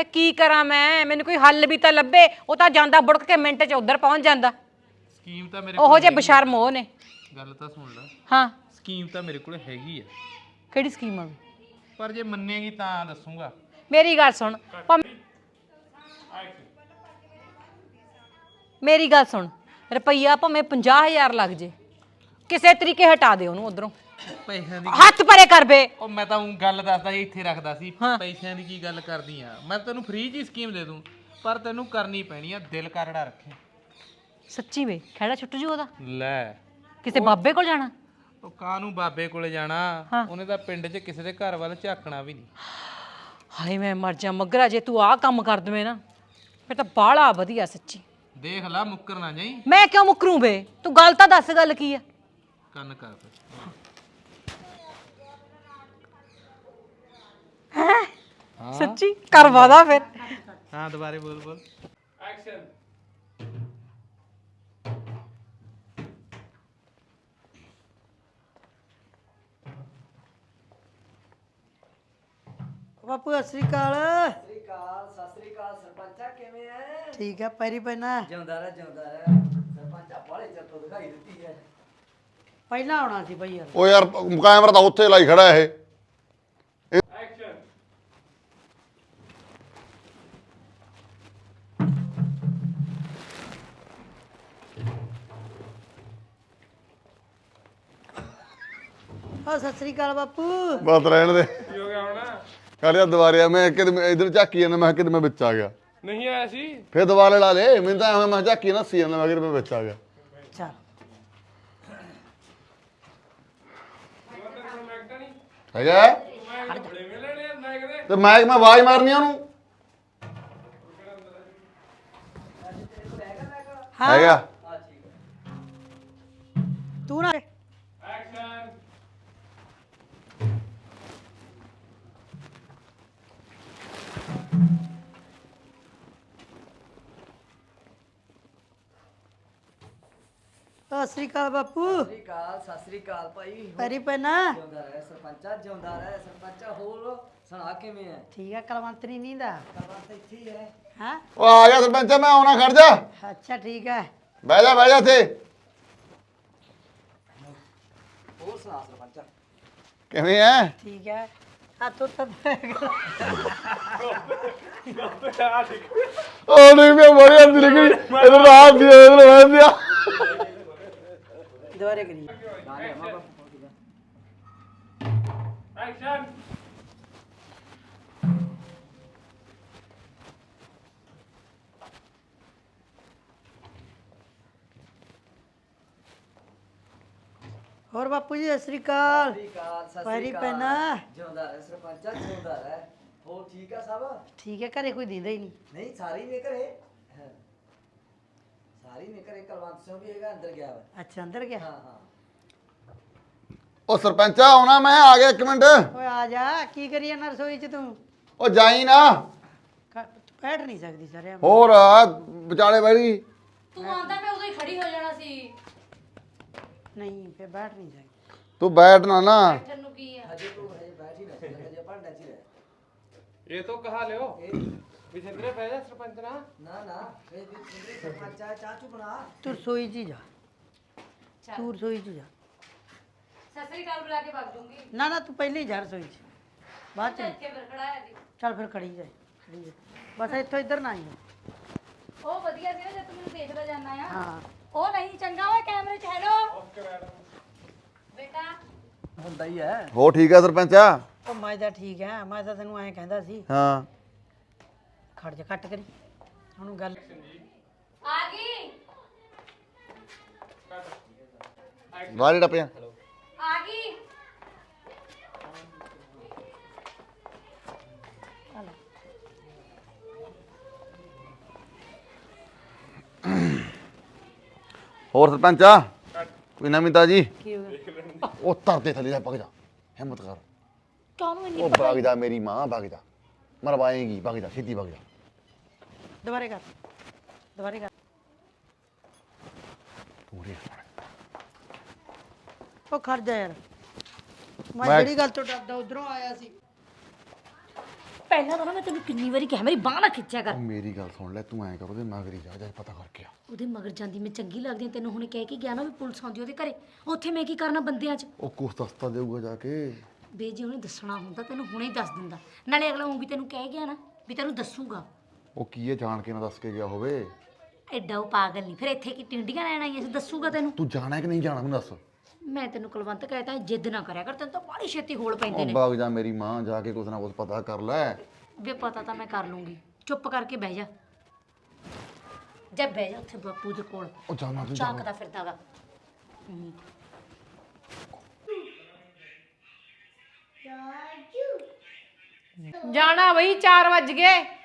ਤੇ ਕੀ ਕਰਾਂ ਮੈਂ? ਮੈਨੂੰ ਕੋਈ ਹੱਲ ਵੀ ਤਾਂ ਲੱਭੇ। ਉਹ ਤਾਂ ਜਾਂਦਾ ਬੁੜਕ ਕੇ ਮਿੰਟ 'ਚ ਉਧਰ ਪਹੁੰਚ ਜਾਂਦਾ। ਸਕੀਮ ਤਾਂ ਮੇਰੇ ਉਹੋ ਜੇ ਬਸ਼ਰਮ ਉਹ ਨੇ। ਗੱਲ ਤਾਂ ਸੁਣ ਲੈ। ਹਾਂ। ਸਕੀਮ ਤਾਂ ਮੇਰੇ ਕੋਲ ਹੈਗੀ ਆ। ਕਿਹੜੀ ਸਕੀਮ ਆ? ਵੀ? ਪਰ ਜੇ ਮੰਨੇਗੀ ਤਾਂ ਦੱਸੂਗਾ। ਮੇਰੀ ਗੱਲ ਸੁਣ। ਮੇਰੀ ਗੱਲ ਸੁਣ। ਰੁਪਈਆ ਭਾਵੇਂ 50000 ਲੱਗ ਜੇ। ਕਿਸੇ ਤਰੀਕੇ ਹਟਾ ਦੇ ਉਹਨੂੰ ਉਧਰੋਂ। ਪੈਸਿਆਂ ਦੀ ਹੱਥ ਪਰੇ ਕਰ ਬੇ। ਉਹ ਮੈਂ ਤਾਂ ਉਹ ਗੱਲ ਦੱਸਦਾ ਸੀ ਇੱਥੇ ਰੱਖਦਾ ਸੀ ਹਾਂ। ਪੈਸਿਆਂ ਦੀ ਕੀ ਗੱਲ ਕਰਦੀ ਆ? ਮੈਂ ਤੈਨੂੰ ਫ੍ਰੀ ਜੀ ਸਕੀਮ ਦੇ ਦੂੰ ਪਰ ਤੈਨੂੰ ਕਰਨੀ ਪੈਣੀ ਆ ਦਿਲ ਕਰੜਾ ਰੱਖੇ। ਸੱਚੀ ਵੇ ਖੜਾ ਛੁੱਟ ਜੂ ਉਹਦਾ? ਲੈ। ਕਿਸੇ ਬਾਬੇ ਕੋਲ ਜਾਣਾ? ਉਹ ਕਾਹਨੂੰ ਬਾਬੇ ਕੋਲੇ ਜਾਣਾ? ਹਾਂ। ਉਹਨੇ ਤਾਂ ਪਿੰਡ 'ਚ ਕਿਸੇ ਦੇ ਘਰ ਵੱਲ ਝਾਕਣਾ ਵੀ ਨਹੀਂ। ਹਾਏ ਮੈਂ ਮਰ ਜਾ ਮਗਰਾ ਜੇ ਤੂੰ ਆਹ ਕੰਮ ਕਰ ਦਵੇਂ ਨਾ ਫਿਰ ਤਾਂ ਬਾਹਲਾ ਵਧੀਆ ਸੱਚੀ। ਦੇਖ ਲੈ ਮੁੱਕਰ ਨਾ ਜਾਈ। ਮੈਂ ਕਿਉਂ ਮੁਕਰੂ ਬੇ? ਤੂੰ ਗੱਲ ਤਾਂ ਦੱਸ ਗੱਲ ਕੀ ਆ? ਕੰਨ ਕਰ। ਫਿਰ। ਸੱਚੀ? ਕਰਵਾਦਾ ਫਿਰ। ਹਾਂ ਦੁਬਾਰੇ ਬੋਲ ਬੋਲ। ਬਾਪੂ ਸਤਿ ਸ੍ਰੀ ਅਕਾਲ। ਸ੍ਰੀ ਅਕਾਲ ਸਤਿ ਸ੍ਰੀ ਅਕਾਲ ਸਰਪੰਚਾ ਕਿਵੇਂ ਐ? ਠੀਕ ਹੈ ਪੈਰੀ ਪੈਣਾ। ਜਿਉਂਦਾ ਰਹਿ ਜਿਉਂਦਾ ਰਹਿ। ਸਰਪੰਚਾ ਬਾਲੇ ਚਿਰ ਤੋਂ ਦਿਖਾਈ ਦਿੱਤੀ ਐ। ਪਹਿਲਾਂ ਆਉਣਾ ਸੀ ਬਈ ਯਾਰ। ਉਹ ਯਾਰ ਕੈਮਰਾ ਤਾਂ ਉੱਥੇ ਲਾਈ ਖੜਾ ਇਹ। ਆ ਸਤਿ ਸ੍ਰੀ ਅਕਾਲ ਬਾਪੂ। ਬਸ ਰਹਿਣ ਦੇ। ਕੀ ਹੋ ਗਿਆ ਹੁਣ? ਕਾਲਿਆ ਦੁਬਾਰੇ ਆ, ਮੈਂ ਕਿਤੇ ਇਧਰ ਝਾਕੀ ਜਾਂਦਾ ਮੈਂ ਕਿਤੇ ਮੈਂ ਵਿੱਚ ਆ ਗਿਆ। ਨਹੀਂ ਆਇਆ ਸੀ? ਫਿਰ ਦੁਬਾਰੇ ਲਾ ਲੇ ਮੈਨੂੰ ਤਾਂ ਐਵੇਂ ਮੈਂ ਝਾਕੀ ਨਾ ਸੀ ਜਾਂਦਾ ਮੈਂ ਕਿਤੇ ਮੈਂ ਵਿੱਚ ਆ ਗਿਆ। ਚੱਲ। ਹੈਗਾ? ਤੇ ਮੈਂ ਮੈਂ ਆਵਾਜ਼ ਮਾਰਨੀ ਆ ਉਹਨੂੰ। ਹੈਗਾ? ਤੂੰ ਨਾ ਸਤਿ ਸ੍ਰੀ ਅਕਾਲ ਬਾਪੂ। ਸ੍ਰੀ ਅਕਾਲ ਸਤਿ ਸ੍ਰੀ ਅਕਾਲ ਭਾਈ। ਪੈਰੀ ਪੈਣਾ ਜਿਉਂਦਾ ਰਹਿ ਸਰਪੰਚਾ ਜਿਉਂਦਾ ਰਹਿ ਸਰਪੰਚਾ। ਹੋਰ ਸੁਣਾ ਕਿਵੇਂ ਐ? ਠੀਕ ਹੈ ਕਲਵੰਤਰੀ ਨਹੀਂ ਦਾ? ਕਬਰ ਤਾਂ ਇੱਥੇ ਹੀ ਐ। ਹਾਂ? ਉਹ ਆ ਗਿਆ ਸਰਪੰਚ ਮੈਂ ਆਉਣਾ ਖੜ ਜਾ। ਅੱਛਾ ਠੀਕ ਹੈ ਬਹਿ ਜਾ ਬਹਿ ਜਾ ਇੱਥੇ। ਹੋਰ ਸੁਣਾ ਸਰਪੰਚਾ। ਕਿਵੇਂ ਐ? ਠੀਕ ਹੈ ਹੱਥ ਉੱਤੇ ਉਹ ਨਹੀਂ ਮੈਂ ਬੜੀ ਅੰਦਰ ਗਈ ਇਧਰ ਰਾਤ ਦੀ ਇਧਰ ਮੈਂ ਦਿਆ ਬਾਪੂ ਪਹੁੰਚ ਗਿਆ ਹੋਰ ਬਾਪੂ ਜੀ ਸਤਿ ਸ੍ਰੀ ਅਕਾਲ। ਸ੍ਰੀ ਅਕਾਲ ਸਤਿ ਪੈਰੀ ਪੈਣਾ ਜਿਉਂਦਾ ਰਹਿ ਸਰਪੰਚਾ ਜਿਉਂਦਾ ਰਹਿ। ਹੋਰ ਠੀਕ ਆ ਸਭ? ਠੀਕ ਹੈ ਘਰੇ ਕੋਈ ਦਿੰਦਾ ਹੀ ਨਹੀਂ। ਨਹੀਂ ਸਾਰੀ ਨੇ ਘਰੇ? ਹਾਂ। ਸਾਰੀ ਨੇ ਘਰੇ ਕਲਵੰਤ ਸਿੰਘ ਵੀ ਹੈਗਾ ਅੰਦਰ ਗਿਆ ਵਾ। ਅੱਛਾ ਅੰਦਰ ਗਿਆ? ਹਾਂ ਹਾਂ। ਉਹ ਸਰਪੰਚਾ ਆਉਣਾ ਮੈਂ ਆ ਗਿਆ ਇੱਕ ਮਿੰਟ। ਓਏ ਆ ਜਾ ਕੀ ਕਰੀ ਜਾਂਦਾ ਰਸੋਈ ਚ ਤੂੰ? ਉਹ ਜਾਈ ਨਾ। ਕ- ਬੈਠ ਨਹੀਂ ਸਕਦੀ ਸਾਰੇ ਹੋਰ ਆ, ਵਿਚਾਲੇ ਗਈ। ਤੂੰ ਆਂਦਾ ਮੈਂ ਉਦੋਂ ਹੀ ਖੜੀ ਹੋ ਜਾਣਾ ਸੀ। ਨਹੀਂ ਫੇ ਬੈਠ ਨਹੀਂ ਸਕਦੀ। ਤੂੰ ਬੈਠ ਨਾ ਨਾ। ਤੈਨੂੰ ਕੀ ਆ? ਹਜੇ ਤੂੰ ਹਜੇ ਬੈਠ ਹੀ ਨਾ ਹਜੇ ਭਾਂਡਾ ਚ ਹੀ ਰਹਿ। ਇਹ ਤੋਂ ਕਹਾ ਲਿਓ। ਇਹ ਵੀ ਸਿੰਦਰੇ ਪੈ ਜਾ ਸਰਪੰਚ ਨਾ ਨਾ ਨਾ ਇਹ ਵੀ ਸਿੰਦਰੀ ਸਰਪੰਚ ਆ ਚਾਹ ਚੂ ਬਣਾ। ਤੂੰ ਰਸੋਈ ਚ ਹੀ ਜਾ। ਤੂੰ ਰਸੋਈ ਚ ਹੀ ਜਾ। ਸਸਰੀ ਕਾਲ ਬੁਲਾ ਕੇ ਵਗ ਜੂੰਗੀ। ਨਾ ਨਾ ਤੂੰ ਪਹਿਲੇ ਹੀ ਜਾ ਰਸੋਈ ਚ। ਬਾਅਦ ਚ। ਨਹੀਂ। ਇੱਥੇ ਫਿਰ ਖੜਾਇਆ ਸੀ ਚੱਲ ਫਿਰ ਖੜੀ ਜਾ ਖੜੀ ਜਾ ਬਸ ਇੱਥੋਂ ਇੱਧਰ ਨਾ ਆਈ ਉਹ ਵਧੀਆ ਸੀ ਨਾ ਜੇ ਤੂੰ ਮੈਨੂੰ ਦੇਖਦਾ ਜਾਂਦਾ ਆ। ਹਾਂ। ਉਹ ਨਹੀਂ ਚੰਗਾ ਓਏ ਕੈਮਰੇ 'ਚ ਹੈਲੋ। ਬੇਟਾ। ਹੁੰਦਾ ਹੀ ਹੈ। ਹੋ ਠੀਕ ਹੈ ਸਰਪੰਚਾ? ਉਹ ਮੈਂ ਤਾਂ ਠੀਕ ਹੈ ਮੈਂ ਤਾਂ ਤੈਨੂੰ ਐਂ ਕਹਿੰਦਾ ਸੀ। ਹਾਂ। ਖੜ ਜਾ ਕੱਟ ਕਰੀ। ਹੁਣ ਗੱਲ ਆ ਗਈ। ਬਾਹਰ ਟੱਪਿਆ। ਆ ਗਈ। ਹੋਰ ਸਰਪੰਚਾ ਕੋਈ ਨਵੀਂ ਤਾਜੀ? ਕੀ ਹੋ ਗਿਆ ਉਹ ਤਰਦੇ ਥੱਲੇ ਜਾ ਭਗ ਜਾ ਹਿੰਮਤ ਕਰ। ਕਾਹਨੂੰ ਇੰਨੀ ਉਹ ਭਗ ਜਾ ਮੇਰੀ ਮਾਂ ਭਗ ਜਾ। ਮਰਵਾਏਗੀ ਭਗ ਜਾ ਸਿੱਧੀ ਭਗ ਜਾ। ਦੁਬਾਰੇ ਕਰ। ਦੁਬਾਰੇ ਕਰ। ਤੂੰ ਰੇ ਉਹ ਖੜ ਜਾ ਯਾਰ। ਮੈਂ ਮੈਂ- ਜਿਹੜੀ ਗੱਲ ਤੋਂ ਡਰਦਾ ਉਧਰੋਂ ਆਇਆ ਸੀ। ਪਹਿਲਾਂ ਤਾਂ ਨਾ ਮੈਂ ਤੈਨੂੰ ਕਿੰਨੀ ਵਾਰੀ ਕਿਹਾ ਮੇਰੀ ਬਾਹ ਨਾ ਖਿੱਚਿਆ ਕਰ। ਉਹ ਮੇਰੀ ਗੱਲ ਸੁਣ ਲੈ ਤੂੰ ਐਂ ਕਰ ਉਹਦੇ ਮਗਰੀ ਜਾ ਜਾ ਪਤਾ ਕਰਕੇ ਆ। ਉਹਦੇ ਮਗਰ ਜਾਂਦੀ ਮੈਂ ਚੰਗੀ ਲੱਗਦੀ ਹਾਂ, ਤੈਨੂੰ ਹੁਣੇ ਕਹਿ ਕੇ ਗਿਆ ਨਾ ਵੀ ਪੁਲਿਸ ਆਉਂਦੀ ਉਹਦੇ ਘਰੇ। ਉੱਥੇ ਮੈਂ ਕੀ ਕਰਨਾ ਬੰਦਿਆਂ 'ਚ? ਉਹ ਕੁਛ ਦਸਤਾ ਦੇਊਗਾ ਜਾ ਕੇ। ਬੇ ਜੇ ਉਹਨੇ ਦੱਸਣਾ ਹੁੰਦਾ ਤੈਨੂੰ ਹੁਣੇ ਹੀ ਦੱਸ ਦਿੰਦਾ। ਨਾਲੇ ਅਗਲਾ ਉਹ ਵੀ ਤੈਨੂੰ ਕਹਿ ਗਿਆ ਨਾ ਵੀ ਤੈਨੂੰ ਦੱਸੂਗਾ। ਉਹ ਕੀ ਹੈ ਜਾਣ ਕੇ ਨਾ ਦੱਸ ਕੇ ਗਿਆ ਹੋਵੇ? ਐਡਾ ਉਹ ਪਾਗਲ ਨਹੀਂ ਫਿਰ ਇੱਥੇ ਕੀ ਟਿੰਡੀਆਂ ਲੈਣ ਆਈਆਂ ਸੀ ਦੱਸੂਗਾ ਤੈਨੂੰ? ਤੂੰ ਜਾਣਾ ਹੈ ਕਿ ਨਹੀਂ ਜਾਣਾ ਮੈਨੂੰ ਦੱਸ? ਮੈਂ ਤੈਨੂੰ ਕੁਲਵੰਤ ਕਹਿਤਾ ਜਿੱਦ ਨਾ ਕਰਿਆ ਕਰ ਤੈਨੂੰ ਤਾਂ ਬੜੀ ਛੇਤੀ ਹੋਲ ਪੈਂਦੇ ਉਹ ਨੇ ਬਾਗ ਜਾ ਮੇਰੀ ਮਾਂ ਜਾ ਕੇ ਕੁਛ ਨਾ ਕੁਛ ਪਤਾ ਕਰ ਲੈ। ਵੇ ਪਤਾ ਤਾਂ ਮੈਂ ਕਰ ਲੂੰਗੀ। ਚੁੱਪ ਕਰਕੇ ਬਹਿ ਜਾ। ਜਾ ਬਹਿ ਜਾ ਉੱਥੇ ਬਾਪੂ ਦੇ ਕੋਲ। ਉਹ ਜਾਣਾ ਤੂੰ ਜਾਣਾ। ਝਾਕਦਾ ਫਿਰਦਾਗਾ ਜਾਣਾ ਬਈ 4 ਵੱਜ ਗਏ।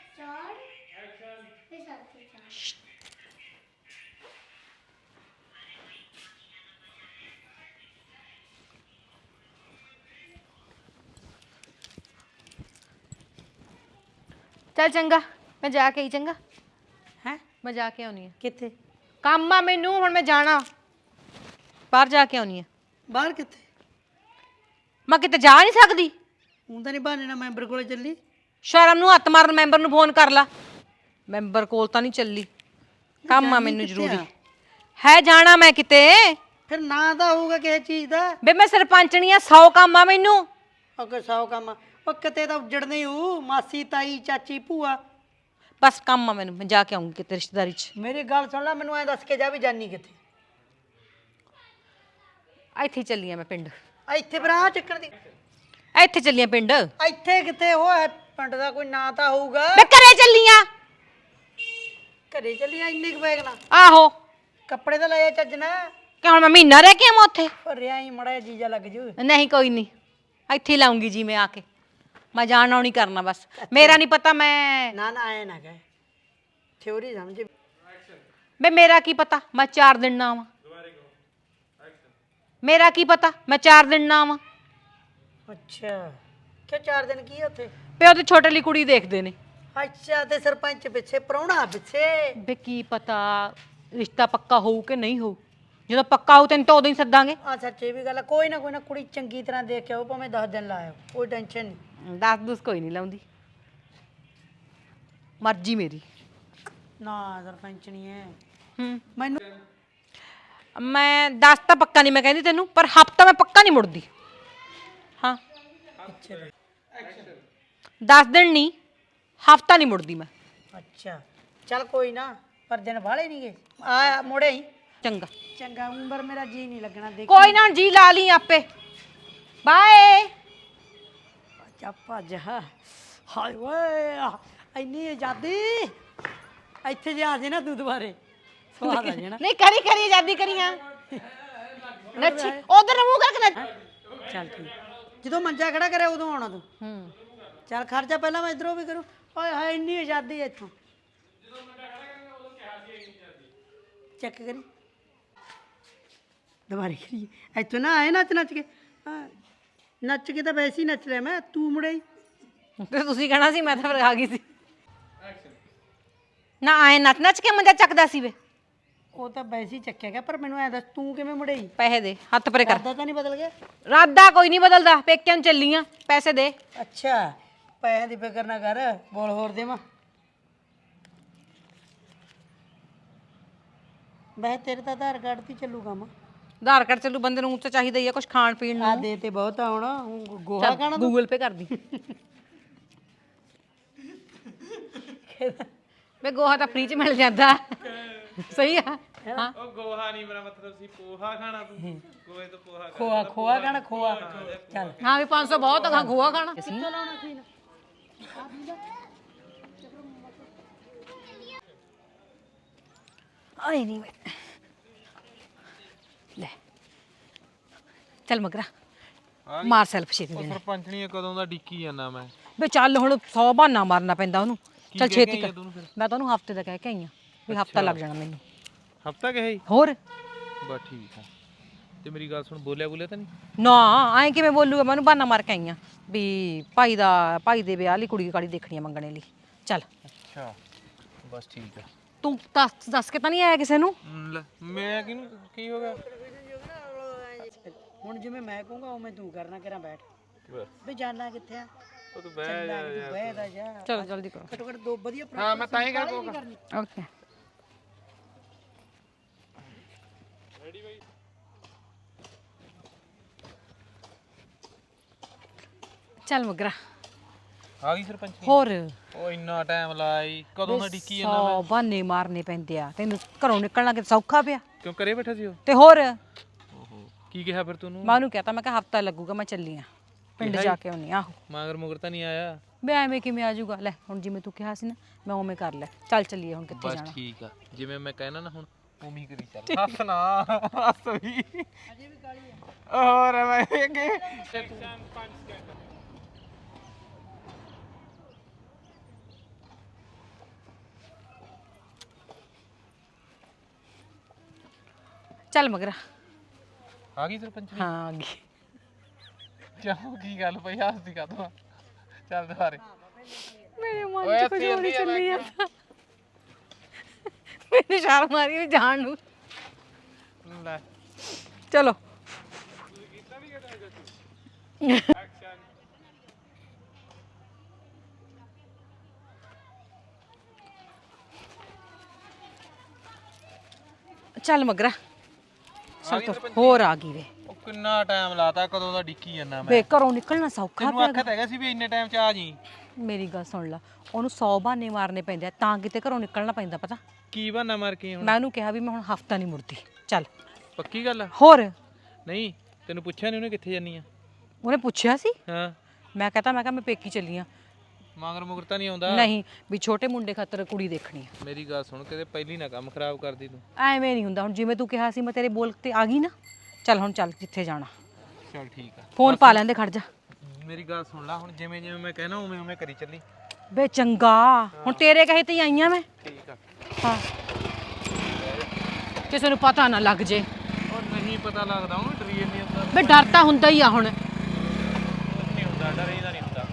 ਚੱਲ ਚੰਗਾ ਮੈਂ ਜਾ ਕੇ ਹੀ ਚੰਗਾ। ਹੈ? ਮੈਂ ਜਾ ਕੇ ਆਉਣੀ ਆ। ਕਿੱਥੇ? ਕੰਮ ਆ ਮੈਨੂੰ ਹੁਣ ਮੈਂ ਜਾਣਾ। ਬਾਹਰ ਜਾ ਕੇ ਆਉਣੀ ਆ। ਬਾਹਰ ਕਿੱਥੇ? ਮੈਂ ਕਿਤੇ ਜਾ ਨਹੀਂ ਸਕਦੀ। ਹੁਣ ਤਾਂ ਨਹੀਂ ਬਹਾਨੇ ਨਾਲ ਮੈਂਬਰ ਕੋਲੇ ਚੱਲੀ। ਸ਼ਰਮ ਨੂੰ ਹੱਥ ਮਾਰਨ ਮੈਂਬਰ ਨੂੰ ਫੋਨ ਕਰ ਲਾ। ਮੈਂਬਰ ਕੋਲ ਤਾਂ ਨਹੀਂ ਚੱਲੀ। ਕੰਮ ਆ ਮੈਨੂੰ ਜ਼ਰੂਰੀ। ਹੈ ਜਾਣਾ ਮੈਂ ਕਿਤੇ? ਫਿਰ ਨਾਂ ਤਾਂ ਹੋਊਗਾ ਕਿਸੇ ਚੀਜ਼ ਦਾ। ਬੇ ਮੈਂ ਸਰਪੰਚਣੀ ਆ 100 ਕੰਮ ਆ ਮੈਨੂੰ। ਅਗਰ ਸੌ ਕੰਮ ਆ। ਉਹ ਕਿਤੇ ਤਾਂ ਉੱਜੜਨੇ ਹੂ ਮਾਸੀ ਤਾਈ ਚਾਚੀ ਭੂਆ। ਬਸ ਕੰਮ ਆ ਮੈਨੂੰ ਮੈਂ ਜਾ ਕੇ ਆਉਂਗੀ ਕਿਤੇ ਰਿਸ਼ਤੇਦਾਰੀ 'ਚ। ਮੇਰੀ ਗੱਲ ਸੁਣ ਲੈ ਮੈਨੂੰ ਐ ਦੱਸ ਕੇ ਜਾ ਵੀ ਜਾਨੀ ਕਿੱਥੇ। ਇੱਥੇ ਹੀ ਚੱਲੀ ਆ ਮੈਂ ਪਿੰਡ। ਆ ਇੱਥੇ ਆ ਚੱਕਣ ਦੀ। ਇੱਥੇ ਚੱਲੀ ਆ ਪਿੰਡ। ਇੱਥੇ ਕਿਤੇ ਉਹ ਹੈ ਪਿੰਡ ਦਾ ਕੋਈ ਨਾਂ ਤਾਂ ਹੋਊਗਾ। ਮੈਂ ਘਰੇ ਚੱਲੀ ਆ। ਘਰੇ ਚੱਲੀ ਆ ਇੰਨੇ ਕੁ ਬੈਗ ਨਾਲ ਆਹੋ। ਕੱਪੜੇ ਤਾਂ ਲੈ ਆ ਚੱਜ ਨਾ ਕਿ ਹੁਣ ਮੈਂ ਮਹੀਨਾ ਰਹਿ ਕੇ ਆਵਾਂ ਉੱਥੇ? ਭਰਿਆ ਹੀ ਮੜਾ ਜੀਜਾ ਲੱਗ ਜੂ। ਨਹੀਂ ਕੋਈ ਨਹੀਂ ਇੱਥੇ ਲਾਉਂਗੀ ਜੀ ਮੈਂ ਆ ਕੇ। ਮੈਂ ਜਾਣ ਆਉਣੀ ਕਰਨਾ ਬਸ। ਮੇਰਾ ਨਹੀਂ ਪਤਾ ਮੈਂ ਨਾ ਨਾ ਆਏ ਨਾ ਕਹੇ। ਥਿਉਰੀ ਸਮਝ। ਬੇ ਮੇਰਾ ਕੀ ਪਤਾ? ਮੈਂ 4 ਦਿਨ ਨਾ ਆਵਾਂ। ਮੇਰਾ ਕੀ ਪਤਾ? ਮੈਂ 4 ਦਿਨ ਨਾ ਆਵਾਂ। ਅੱਛਾ। ਕਿ ਚਾਰ ਦਿਨ ਕੀ ਆ ਉੱਥੇ? ਪਿਓ ਤੇ ਛੋਟੇ ਲਈ ਕੁੜੀ ਦੇਖਦੇ ਨੇ। ਅੱਛਾ ਤੇ ਸਰਪੰਚ ਪਿੱਛੇ ਪ੍ਰਾਹੁਣਾ ਪਿੱਛੇ। ਬੇ ਕੀ ਪਤਾ ਰਿਸ਼ਤਾ ਪੱਕਾ ਹੋਊ ਕਿ ਨਹੀਂ ਹੋਊ। ਜਦੋਂ ਪੱਕਾ ਹੋਊ ਤੈਨੂੰ ਤਾਂ ਉਦੋਂ ਹੀ ਸੱਦਾਂਗੇ। ਆ ਸੱਚੇ ਵੀ ਗੱਲ ਆ, ਕੋਈ ਨਾ ਕੋਈ ਨਾ ਕੁੜੀ ਚੰਗੀ ਤਰ੍ਹਾਂ ਦੇਖ ਕੇ ਆਓ ਭਾਵੇਂ 10 ਦਿਨ ਲਾਇਓ ਕੋਈ ਟੈਨਸ਼ਨ ਨਹੀਂ। ਦੱਸ ਦੁਸ ਕੋਈ ਨਹੀਂ ਲਾਉਂਦੀ। ਮਰਜ਼ੀ ਮੇਰੀ। ਨਾ ਸਰਪੰਚ ਨਹੀਂ ਹੈ। ਹੂੰ। ਮੈਨੂੰ ਮੈਂ ਦੱਸ ਤਾਂ ਪੱਕਾ ਨਹੀਂ ਮੈਂ ਕਹਿੰਦੀ ਤੈਨੂੰ ਪਰ ਹਫਤਾ ਮੈਂ ਪੱਕਾ ਨਹੀਂ ਮੁੜਦੀ। ਹਾਂ। ਦਸ ਦਿਨ ਨਹੀਂ। ਹਫਤਾ ਨਹੀਂ ਮੁੜਦੀ ਮੈਂ। ਅੱਛਾ ਚੱਲ ਕੋਈ ਨਾ ਪਰ ਦਿਨ ਵਾਲੇ ਨਹੀਂ ਗਏ ਆ ਮੋੜੇ ਹੀ ਚੰਗਾ। ਚੰਗਾ ਉਂਬਰ ਮੇਰਾ ਜੀ ਨਹੀਂ ਲੱਗਣਾ ਦੇਖ। ਕੋਈ ਨਾ ਜੀ ਲਾ ਲਈ ਆਪੇ। ਬਾਏ। ਚੱਪਾ ਭੱਜ ਹਾਏ ਓਏ ਇੰਨੀ ਆਜ਼ਾਦੀ। ਇੱਥੇ ਜਾ ਜੇ ਨਾ ਤੂੰ ਦੁਬਾਰੇ ਸਵਾਦ ਆ ਜਾਣਾ ਨਹੀਂ ਕਰੀ ਕਰੀ ਆਜ਼ਾਦੀ ਕਰੀ ਹਾਂ ਨੱਚੀ। ਉਧਰ ਮੂੰਹ ਕਰਕੇ ਨੱਚ ਚੱਲ ਠੀਕ। ਜਦੋਂ ਮੰਜਾ ਖੜਾ ਕਰਿਆ ਉਦੋਂ ਆਉਣਾ ਤੂੰ। ਹੂੰ। ਚੱਲ ਖਰਚਾ ਪਹਿਲਾਂ ਮੈਂ ਇਧਰੋਂ ਵੀ ਕਰੂੰ। ਓਏ ਹਾਏ ਇੰਨੀ ਆਜ਼ਾਦੀ ਹੈ ਇੱਥੋਂ। ਚੈੱਕ ਕਰੀ। ਦੁਬਾਰੇ ਕਰੀ ਇੱਥੋਂ ਨਾ ਆਏ ਨੱਚ ਨੱਚ ਕੇ। ਹਾਂ ਨੱਚ ਕੇ ਤਾਂ ਵੈਸੇ ਹੀ ਨੱਚ ਲਿਆ ਮੈਂ ਤੂੰ ਮੁੜੇ। ਤੇ ਤੁਸੀਂ ਕਹਿਣਾ ਸੀ ਮੈਂ ਤਾਂ ਫਿਰ ਆ ਗਈ ਸੀ। ਨਾ ਆਏ ਨੱਚ ਨੱਚ ਕੇ ਮੰਜਾ ਚੱਕਦਾ ਸੀ ਵੇ। ਉਹ ਤਾਂ ਵੈਸੇ ਹੀ ਚੱਕਿਆ ਗਿਆ ਪਰ ਮੈਨੂੰ ਐ ਦੱਸ ਤੂੰ ਕਿਵੇਂ ਮੁੜੇ? ਹੀ ਪੈਸੇ ਦੇ ਹੱਥ ਪਰੇ ਕਰ। ਕਰਦਾ ਤਾਂ ਨਹੀਂ ਬਦਲ ਗਿਆ? ਰਾਦਾ ਕੋਈ ਨਹੀਂ ਬਦਲਦਾ ਪੇਕਿਆਂ ਨੂੰ ਚੱਲੀਆਂ ਪੈਸੇ ਦੇ। ਅੱਛਾ। ਪੈਸਿਆਂ ਦੀ ਫਿਕਰ ਨਾ ਕਰ ਬੋਲ ਹੋਰ ਦੇਵਾਂ। ਬਹਿ ਤੇਰੇ ਤਾਂ ਆਧਾਰ ਕਾਰਡ ਤੇ ਹੀ ਚੱਲੂ ਕੰਮ ਆਧਾਰ ਕਾਰਡ ਚੱਲੂ ਬੰਦੇ ਨੂੰ ਤਾਂ ਚਾਹੀਦਾ ਹੀ ਆ ਕੁਝ ਖਾਣ ਪੀਣ ਨੂੰ। ਆ ਦੇ ਤੇ ਬਹੁਤ ਆ ਹੁਣ ਹੁਣ ਗੋਹਾ ਖਾਣਾ ਗੂਗਲ ਪੇ ਕਰਦੀ। ਵੇ ਗੋਹਾ ਤਾਂ ਫ੍ਰੀ ਚ ਮਿਲ ਜਾਂਦਾ। ਸਹੀ ਆ? ਹਾਂ? ਉਹ ਗੋਹਾ ਨਹੀਂ ਮੇਰਾ ਮਤਲਬ ਸੀ ਪੋਹਾ ਖਾਣਾ ਤੂੰ। ਗੋਹੇ ਤੋਂ ਪੋਹਾ ਖੋਆ ਖੋਆ ਖਾਣਾ ਖੋਆ। ਚੱਲ। ਹਾਂ ਵੀ 500 ਬਹੁਤ ਆ ਗੋਹਾ ਖਾਣਾ। ਆਏ ਨਹੀਂ ਲੈ। ਚੱਲ ਮਗਰਾ। ਮਾਰ ਸੈਲਫ ਛੇਤੀ ਦੇ ਸਰਪੰਚਣੀ ਕਦੋਂ ਦਾ ਡਿੱਕੀ ਜਾਂਦਾ ਮੈਂ? ਵੇ ਚੱਲ ਹੁਣ 100 ਬਹਾਨਾ ਮਾਰਨਾ ਪੈਂਦਾ ਉਹਨੂੰ। ਚੱਲ ਛੇਤੀ ਕਰ। ਮੈਂ ਤਾਂ ਉਹਨੂੰ ਹਫ਼ਤੇ ਦਾ ਕਹਿ ਕੇ ਆਈ ਆ ਵੀ ਹਫਤਾ ਲੱਗ ਜਾਣਾ ਮੈਨੂੰ। ਹਫਤਾ ਕਹੇ ਹੋਰ? ਬਸ ਠੀਕ ਆ। ਤੇ ਮੇਰੀ ਗੱਲ ਸੁਣ ਬੋਲਿਆ ਬੋਲਿਆ ਤਾਂ ਨਹੀਂ? ਨਾ ਐਂ ਕਿਵੇਂ ਬੋਲੂਗਾ? ਮੈਨੂੰ ਬਹਾਨਾ ਮਾਰ ਕੇ ਆਈ ਆ ਵੀ ਭਾਈ ਦਾ ਭਾਈ ਦੇ ਵਿਆਹ ਲਈ ਕੁੜੀ ਕਾੜੀ ਦੇਖਣੀ ਆ ਮੰਗਣੇ ਲਈ। ਚੱਲ। ਅੱਛਾ ਬਸ ਠੀਕ ਆ। ਤੂੰ ਦੱਸ ਦੱਸ ਕੇ ਤਾਂ ਨਹੀਂ ਆਇਆ ਕਿਸੇ ਨੂੰ? ਲੈ ਮੈਂ ਕਿਹਨੂੰ ਕੀ ਹੋ ਗਿਆ? ਹੁਣ ਜਿਵੇਂ ਮੈਂ ਕਹੂੰਗਾ ਉਵੇਂ ਤੂੰ ਕਰਨਾ ਕਿਰਾਂ ਬੈਠ। ਵੀ ਜਾਣਾ ਕਿੱਥੇ ਆ? ਉਹ ਤੂੰ ਬਹਿ ਜਾ ਯਾਰ ਬਹਿ ਦਾ ਜਾ। ਚਲੋ ਜਲਦੀ ਕਰੋ। ਘੱਟੋ ਘੱਟ ਦੋ ਵਧੀਆ ਹਾਂ ਮੈਂ ਤਾਂ ਹੀ ਕਰ ਕੋਗਾ ਓਕੇ। ਚੱਲ ਮਗਰਾ। ਆ ਗਈ ਸਰਪੰਚ ਹੋਰ? ਉਹ ਇੰਨਾ ਟਾਈਮ ਲਾਈ ਕਦੋਂ ਦਾ ਡਿੱਕੀ ਜਾਂਦਾ ਸੌ ਬਹਾਨੇ ਮਾਰਨੇ ਪੈਂਦੇ ਆ। ਤੈਨੂੰ ਘਰੋਂ ਨਿਕਲਣਾ ਕਿ ਸੌਖਾ ਪਿਆ। ਕਿਉਂ ਕਰੇ ਬੈਠਾ ਸੀ ਉਹ? ਤੇ ਹੋਰ? ਓਹੋ ਕੀ ਕਿਹਾ ਫਿਰ ਤੈਨੂੰ ਉਹਨੂੰ? ਕਹਤਾ ਮੈਂ ਕਿਹਾ ਹਫਤਾ ਲੱਗੂਗਾ ਮੈਂ ਚੱਲੀ ਆ। ਪਿੰਡ ਜਾ ਕੇ ਆਉਣੀ ਆਹੋ। ਮਾਗਰ ਮੁਗਰ ਤਾਂ ਨਹੀਂ ਆਇਆ? ਮੈਂ ਐਵੇਂ ਕਿਵੇਂ ਆ ਜਾਊਗਾ? ਲੈ ਹੁਣ ਜਿਵੇਂ ਤੂੰ ਕਿਹਾ ਸੀ ਨਾ ਮੈਂ ਉਵੇਂ ਕਰ ਲੈ। ਚੱਲ ਚੱਲੀਏ ਹੁਣ ਕਿੱਥੇ ਬਸ ਜਾਣਾ। ਠੀਕ ਆ। ਜਿਵੇਂ ਮੈਂ ਕਹਿਣਾ ਨਾ ਹੁਣ ਉਵੇਂ ਹੀ ਕਰੀ ਚੱਲ। ਹੱਸ ਨਾ ਹੱਸ ਵੀ। ਅਜੇ ਵੀ ਕਾਲੀ ਆ। ਹੋਰ ਮੈਂ ਕਿ? ਚੱਲ ਮਗਰਾ। ਆ ਗਈ ਸਰਪੰਚ ਹਾਂ ਆ ਗਈ। ਕਿਉਂ ਕੀ ਗੱਲ ਪਈ ਹੱਸਦੀ ਕਾ ਤੂੰ ਚੱਲ ਦੁਬਾਰੇ। ਮੇਰੇ ਮਨ ਚ ਕੁਝ ਹੋਰ ਹੀ ਚੱਲੀ ਆ ਜਾਂਦਾ। ਮੈਨੂੰ ਸ਼ਰਮ ਮਾਰੀ ਵੀ ਜਾਣ ਨੂੰ। ਲੈ। ਚਲੋ। ਚੱਲ ਮਗਰਾ। ਤੁਰ। ਹੋਰ ਆ ਗਈ ਵੇ। ਉਹ ਕਿੰਨਾ ਟਾਈਮ ਲਾਤਾ ਕਦੋਂ ਦਾ ਡਿੱਕੀ ਜਾਂਦਾ ਮੈਂ। ਵੇ ਘਰੋਂ ਨਿਕਲਣਾ ਸੌਖਾ ਤੈਨੂੰ ਆਖਿਆ ਤਾਂ ਹੈਗਾ ਸੀ ਵੀ ਇੰਨੇ ਟਾਈਮ ਚ ਆ ਜੀ ਮੇਰੀ ਗੱਲ ਸੁਣ ਲਾ ਉਹਨੂੰ 100 ਬਹਾਨੇ ਮਾਰਨੇ ਪੈਂਦੇ ਆ ਤਾਂ ਕਿਤੇ ਘਰੋਂ ਨਿਕਲਣਾ ਪੈਂਦਾ ਪਤਾ? ਕੀ ਬਹਾਨਾ ਮਾਰ ਕੇ ਹੁਣ ਮੈਂ ਉਹਨੂੰ ਕਿਹਾ ਵੀ ਮੈਂ ਹੁਣ ਹਫਤਾ ਨਹੀਂ ਮੁੜਦੀ ਚੱਲ। ਪੱਕੀ ਗੱਲ ਆ? ਹੋਰ? ਨਹੀਂ ਤੈਨੂੰ ਪੁੱਛਿਆ ਨਹੀਂ ਉਹਨੇ ਕਿੱਥੇ ਜਾਨੀ ਆ? ਉਹਨੇ ਪੁੱਛਿਆ ਸੀ? ਹਾਂ। ਮੈਂ ਕਹਤਾ ਮੈਂ ਕਿਹਾ ਮੈਂ ਪੇਕੀ ਚੱਲੀ ਆ। ਮਾਗਰ ਮੁਗਰ ਤਾਂ ਨਹੀਂ ਆਉਂਦਾ। ਨਹੀਂ ਵੀ ਛੋਟੇ ਮੁੰਡੇ ਖਾਤਰ ਕੁੜੀ ਦੇਖਣੀ ਆ। ਮੇਰੀ ਗੱਲ ਸੁਣ ਕਿਤੇ ਪਹਿਲੀ ਨਾ ਕੰਮ ਖਰਾਬ ਕਰਦੀ ਤੂੰ। ਐਵੇਂ ਨਹੀਂ ਹੁੰਦਾ। ਹੁਣ ਜਿਵੇਂ ਤੂੰ ਕਿਹਾ ਸੀ ਮੈਂ ਤੇਰੇ ਬੋਲ ਤੇ ਆ ਗਈ ਨਾ। ਚੱਲ ਹੁਣ ਚੱਲ ਜਿੱਥੇ ਜਾਣਾ। ਚਲ ਠੀਕ ਆ। ਫੋਨ ਪਾ ਲੈਂਦੇ ਖੜ ਜਾ। ਮੇਰੀ ਗੱਲ ਸੁਣ ਲੈ ਹੁਣ ਜਿਵੇਂ ਜਿਵੇਂ ਮੈਂ ਕਹਿਣਾ ਉਵੇਂ ਉਵੇਂ ਕਰੀ ਚੱਲੀ। ਬੇ ਚੰਗਾ। ਹੁਣ ਤੇਰੇ ਕਹੇ ਤੇ ਹੀ ਆਈਆਂ ਮੈਂ। ਠੀਕ ਆ। ਹਾਂ। ਕਿਸੇ ਨੂੰ ਪਤਾ ਨਾ ਲੱਗ ਜੇ। ਉਹ ਨਹੀਂ ਪਤਾ ਲੱਗਦਾ ਉਹਨੂੰ ਡਰੀ ਨਹੀਂ ਹੁੰਦਾ ਬੇ ਡਰ ਤਾਂ ਹੁੰਦਾ ਹੀ ਆ ਹੁਣ। ਨਹੀਂ ਹੁੰਦਾ ਡਰੀ ਦਾ ਨਹੀਂ ਹੁੰਦਾ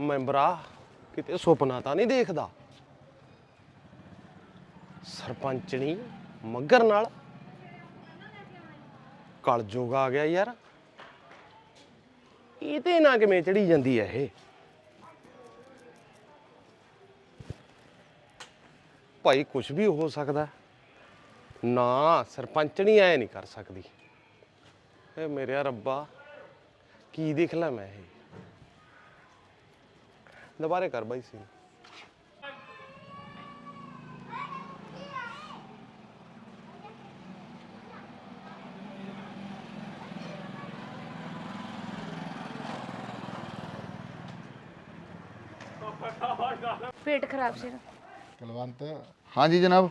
ਮੈਂਬਰਾ ਕਿਤੇ ਸੁਪਨਾ ਤਾਂ ਨਹੀਂ ਦੇਖਦਾ। ਸਰਪੰਚਣੀ ਮੱਗਰ ਨਾਲ। ਕਲਯੁਗ ਆ ਗਿਆ ਯਾਰ। ਇਹਦੇ ਨਾਲ ਕਿਵੇਂ ਚੜੀ ਜਾਂਦੀ ਹੈ ਇਹ? ਭਾਈ ਕੁਝ ਵੀ ਹੋ ਸਕਦਾ। ਨਾ ਸਰਪੰਚਣੀ ਐ ਨਹੀਂ ਕਰ ਸਕਦੀ। ਏ ਮੇਰੇ ਰੱਬਾ, ਕੀ ਦੇਖ ਲੈ ਮੈਂ ਇਹ? ਦੁਬਾਰੇ ਕਰ ਬਾਈ ਸੀ। ਪੇਟ ਖਰਾਬ ਸੀ ਨਾ। ਕਲਵੰਤ ਹਾਂਜੀ ਜਨਾਬ।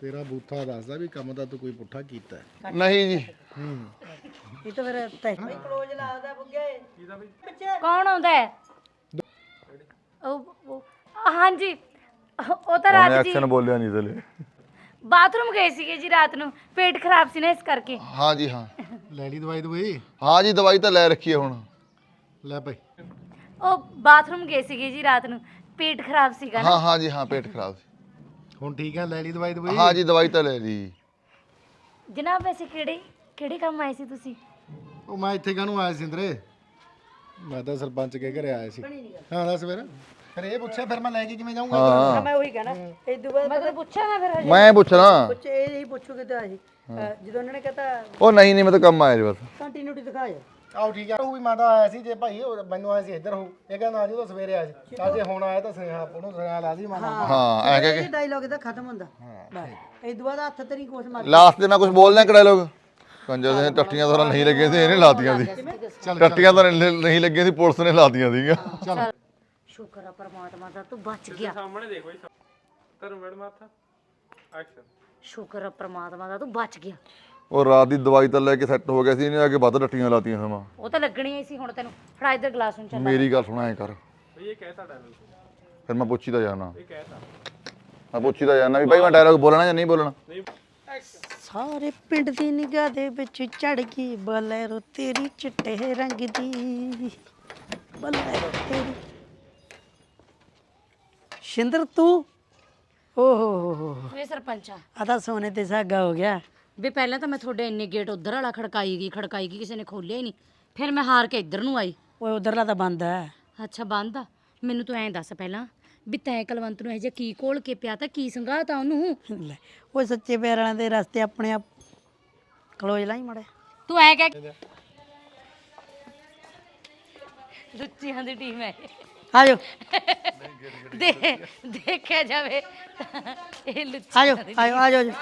ਤੇਰਾ ਬੂਥਾ ਦੱਸਦਾ ਵੀ ਕੰਮ ਤਾਂ ਤੂੰ ਕੋਈ ਪੁੱਠਾ ਕੀਤਾ ਹੈ। ਨਹੀਂ ਜੀ। ਇਹ ਤਾਂ ਫਿਰ ਤੈ ਕਲੋਜ ਲਾਦਾ ਬੁੱਗੇ। ਕੌਣ ਆਉਂਦਾ ਹੈ? ਉਹ ਉਹ- ਹਾਂਜੀ ਉਹ ਤਾਂ ਉਹਨੇ ਰਾਤ ਜੀ ਐਕਸ਼ਨ ਬੋਲਿਆ ਨਹੀਂ ਤੇਲੇ ਬਾਥਰੂਮ ਗਏ ਸੀਗੇ ਜੀ ਰਾਤ ਨੂੰ ਪੇਟ ਖਰਾਬ ਸੀ ਨਾ ਇਸ ਕਰਕੇ। ਹਾਂ ਜੀ ਹਾਂ। ਲੈ ਲਈ ਦਵਾਈ ਦਵਾਈ? ਹਾਂ ਜੀ ਦਵਾਈ ਤਾਂ ਲੈ ਰੱਖੀ ਹੈ ਹੁਣ। ਲੈ ਭਾਈ। ਉਹ ਬਾਥਰੂਮ ਗਏ ਸੀਗੇ ਜੀ ਰਾਤ ਨੂੰ ਪੇਟ ਖਰਾਬ ਸੀਗਾ ਨਾ। ਹਾਂ ਹਾਂ ਜੀ ਹਾਂ ਪੇਟ ਖਰਾਬ ਸੀ। ਹੁਣ ਠੀਕ ਹੈ ਲੈ ਲਈ ਦਵਾਈ ਦਵਾਈ? ਹਾਂ ਜੀ ਦਵਾਈ ਤਾਂ ਲੈ ਲਈ। ਜਨਾਬ ਵੈਸੇ ਕਿਹੜੇ ਕਿਹੜੇ ਕੰਮ ਆਏ ਸੀ ਤੁਸੀਂ? ਉਹ ਮੈਂ ਇੱਥੇ ਕਾਹਨੂੰ ਆਇਆ ਸਿੰਦਰੇ ਮੈਂ ਤਾਂ ਸਰਪੰਚ ਕੇ ਘਰੇ ਆਇਆ ਸੀ। ਹਾਂ ਦੱਸ ਫਿਰ। ਫਿਰ ਇਹ ਪੁੱਛਿਆ ਫਿਰ ਮੈਂ ਲੈ ਕੇ ਕਿਵੇਂ ਜਾਊਂਗਾ? ਹਾਂ। ਮੈਂ ਉਹੀ ਕਹਿਣਾ। ਇਹ ਦੁਬਾਰਾ ਮੈਂ ਤਾਂ ਪੁੱਛਿਆ ਨਾ ਫਿਰ ਹਜੇ। ਮੈਂ ਪੁੱਛਣਾ। ਪੁੱਛ ਇਹ ਨਹੀਂ ਪੁੱਛੋਗੇ ਤਾਂ ਅਸੀਂ। ਅਹ, ਜਦੋਂ ਉਹਨਾਂ ਨੇ ਕਹਤਾ ਉਹ ਨਹੀਂ ਨਹੀਂ ਮੈਂ ਤਾਂ ਕੰਮ ਆਇਆ ਜੀ ਬਸ। ਕੰਟੀਨਿਊਟੀ ਦਿਖਾਓ ਆਓ ਠੀਕ ਹੈ ਉਹ ਵੀ ਮੈਂ ਤਾਂ ਆਇਆ ਸੀ ਜੇ ਭਾਈ ਉਹ ਮੈਨੂੰ ਆਇਆ ਸੀ ਇੱਧਰ ਹੋ ਇਹ ਕਹਿੰਦਾ ਆ ਜੀ ਉਹ ਸਵੇਰੇ ਆਇਆ ਸੀ। ਅੱਜ ਹੁਣ ਆਇਆ ਤਾਂ ਸੁਨੇਹਾ ਉਹਨੂੰ ਸੁਨੇਹਾ ਲਾ ਦੀ ਮੈਂ ਹਾਂ ਐ ਕਹਿ ਇਹ ਡਾਇਲੌਗ ਇਹਦਾ ਖਤਮ ਹੁੰਦਾ। ਬਸ ਇਹ ਦੁਬਾਰਾ ਹੱਥ ਤੇਰੀ ਕੋਸ਼ ਮਾਰ ਲਾਸਟ ਤੇ ਮੈਂ ਕੁਝ ਬੋਲਣਾ ਕਿਹੜਾ ਲੋਕ ਕੰਜਰ ਦੇ ਟੱਟੀਆਂ ਤਾਂ ਨਹੀਂ ਲੱਗੀਆਂ ਸੀ ਇਹਨੇ ਲਾਤੀਆਂ ਸੀ। ਟੱਟੀਆਂ ਤਾਂ ਨਹੀਂ ਲੱਗੀਆਂ ਸੀ ਪੁਲਿਸ ਨੇ ਲਾਤੀਆਂ ਸੀਗੀਆਂ। ਸ਼ੁਕਰ ਆ ਪਰਮਾਤਮਾ ਦਾ ਤੂੰ ਬਚ ਗਿਆ। ਸਾਹਮਣੇ ਦੇਖੋ ਇਸ ਤਰਨ ਮੈਡਮ ਐਕਸ਼ਨ ਸ਼ੁਕਰ ਆ ਪਰਮਾਤਮਾ ਦਾ ਤੂੰ ਬਚ ਗਿਆ। ਉਹ ਰਾਤ ਦੀ ਦਵਾਈ ਤਾਂ ਲੈ ਕੇ ਸੈੱਟ ਹੋ ਗਿਆ ਸੀ ਇਹਨੇ ਆ ਕੇ ਵੱਧ ਟੱਟੀਆਂ ਲਾਤੀਆਂ ਸਮਾਂ। ਉਹ ਤਾਂ ਲੱਗਣੀ ਹੀ ਸੀ ਹੁਣ ਤੈਨੂੰ ਫੜਾ ਇੱਧਰ ਗਲਾਸ ਨੂੰ ਚੱਲ। ਮੇਰੀ ਗੱਲ ਸੁਣਾ ਐ ਕਰ। ਇਹ ਕਹਿਤਾ ਡਾਇਲੋਗ ਫਿਰ ਮੈਂ ਪੁੱਛੀ ਤਾਂ ਜਾਣਾ ਇਹ ਕਹਿਤਾ ਮੈਂ ਪੁੱਛੀ ਤਾਂ ਜਾਣਾ ਵੀ ਭਾਈ ਮੈਂ ਡਾਇਲੌਗ ਬੋਲਣਾ ਜਾਂ ਨਹੀਂ ਬੋਲਣਾ? ਸਾਰੇ ਪਿੰਡ ਦੀ ਨਿਗਾਹ ਦੇ ਵਿੱਚ ਚੜ ਗਈ ਬਲੈਰੋ ਤੇਰੀ ਚਿੱਟੇ ਰੰਗ ਦੀ। ਬਲੈਰੋ ਤੇਰੀ ਸ਼ਿੰਦਰ ਤੂੰ? ਓ ਹੋ ਹੋ ਹੋ ਵੇ ਸਰਪੰਚਾ। ਆ ਤਾਂ ਸੋਨੇ ਤੇ ਸਾਗਾ ਹੋ ਗਿਆ। ਵੇ ਪਹਿਲਾਂ ਤਾਂ ਮੈਂ ਤੁਹਾਡੇ ਇੰਨੇ ਗੇਟ ਉਧਰ ਵਾਲਾ ਖੜਕਾਈ ਗਈ ਖੜਕਾਈ ਗਈ ਕਿਸੇ ਨੇ ਖੋਲਿਆ ਹੀ ਨਹੀਂ। ਫਿਰ ਮੈਂ ਹਾਰ ਕੇ ਇੱਧਰ ਨੂੰ ਆਈ। ਓਏ ਉਧਰਲਾ ਤਾਂ ਬੰਦ ਹੈ ਅੱਛਾ ਬੰਦ ਆ। ਮੈਨੂੰ ਤੂੰ ਐਂ ਦੱਸ ਪਹਿਲਾਂ ਵੀ ਤੈਂ ਕਲਵੰਤ ਨੂੰ ਇਹ ਜੇ ਕੀ ਕੋਲ ਕੇ ਪਿਆ ਤਾਂ ਕੀ ਸੰਗਾਤਾ ਉਹਨੂੰ? ਲੈ ਓਏ ਸੱਚੇ ਪਿਆਰਾਂ ਦੇ ਰਸਤੇ ਆਪਣੇ ਆਪ ਕਲੋਜ ਲਾਈ ਮੜੇ ਤੂੰ ਐ ਕਹਿ ਲੁੱਚੀਆਂ ਦੀ ਟੀਮ ਹੈ ਆਜੋ। ਦੇ ਦੇਖਿਆ ਜਾਵੇ ਤਾਂ ਇਹ ਲੁੱਚੀ ਆਜੋ ਆਜੋ ਆਜੋ।